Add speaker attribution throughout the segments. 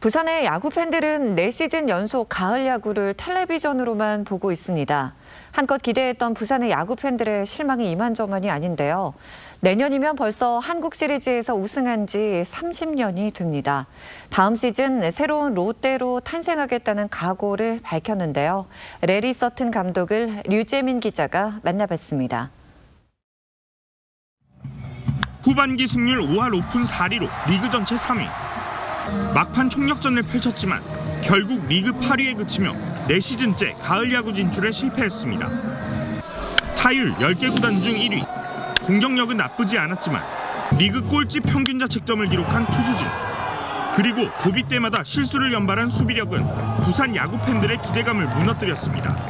Speaker 1: 부산의 야구 팬들은 4시즌 연속 가을 야구를 텔레비전으로만 보고 있습니다. 한껏 기대했던 부산의 야구 팬들의 실망이 이만저만이 아닌데요. 내년이면 벌써 한국 시리즈에서 우승한 지 30년이 됩니다. 다음 시즌 새로운 롯데로 탄생하겠다는 각오를 밝혔는데요. 레리 서튼 감독을 류재민 기자가 만나봤습니다.
Speaker 2: 후반기 승률 5할 오픈 4리로 리그 전체 3위. 막판 총력전을 펼쳤지만 결국 리그 8위에 그치며 4시즌째 가을 야구 진출에 실패했습니다. 타율 10개 구단 중 1위. 공격력은 나쁘지 않았지만 리그 꼴찌 평균 자책점을 기록한 투수진. 그리고 고비 때마다 실수를 연발한 수비력은 부산 야구 팬들의 기대감을 무너뜨렸습니다.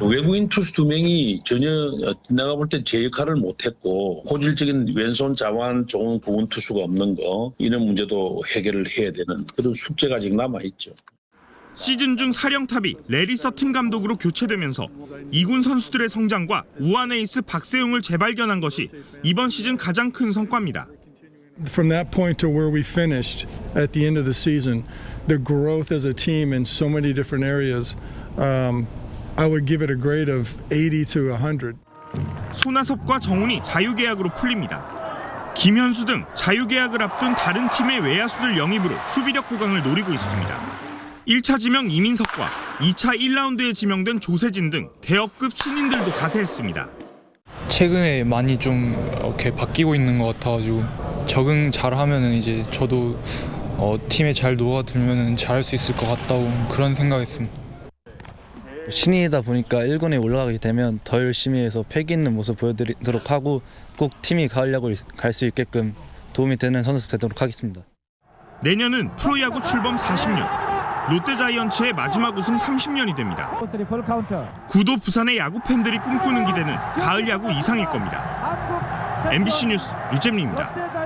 Speaker 3: 외국인 투수 두 명이 전혀 어, 내가 볼 때 제 역할을 못했고 고질적인 왼손 자완 좋은 구원 투수가 없는 거 이런 문제도 해결을 해야 되는 그런 숙제가 아직 남아 있죠.
Speaker 2: 시즌 중 사령탑이 레리 서튼 감독으로 교체되면서 이군 선수들의 성장과 우한 에이스 박세웅을 재발견한 것이 이번 시즌 가장 큰 성과입니다.
Speaker 4: From that point to where we finished at the end of the season, the growth as a team in so many different areas, um, I would give it a grade of 80 to 100.
Speaker 2: 손아섭과 정훈이 자유계약으로 풀립니다. 김현수 등 자유계약을 앞둔 다른 팀의 외야수들 영입으로 수비력 보강을 노리고 있습니다. 1차 지명 이민석과 2차 1라운드에 지명된 조세진 등 대업급 신인들도 가세했습니다.
Speaker 5: 최근에 많이 좀 이렇게 바뀌고 있는 것 같아가지고 적응 잘하면은 이제 저도 어, 팀에 잘 녹아들면은 잘할 수 있을 것 같다고 그런 생각했습니다.
Speaker 6: 신인이다 보니까 1군에 올라가게 되면 더 열심히 해서 패기 있는 모습 보여드리도록 하고 꼭 팀이 가을 야구를 갈수 있게끔 도움이 되는 선수 되도록 하겠습니다.
Speaker 2: 내년은 프로야구 출범 40년, 롯데자이언츠의 마지막 우승 30년이 됩니다. 구도 부산의 야구 팬들이 꿈꾸는 기대는 가을 야구 이상일 겁니다. MBC 뉴스 유잼리입니다.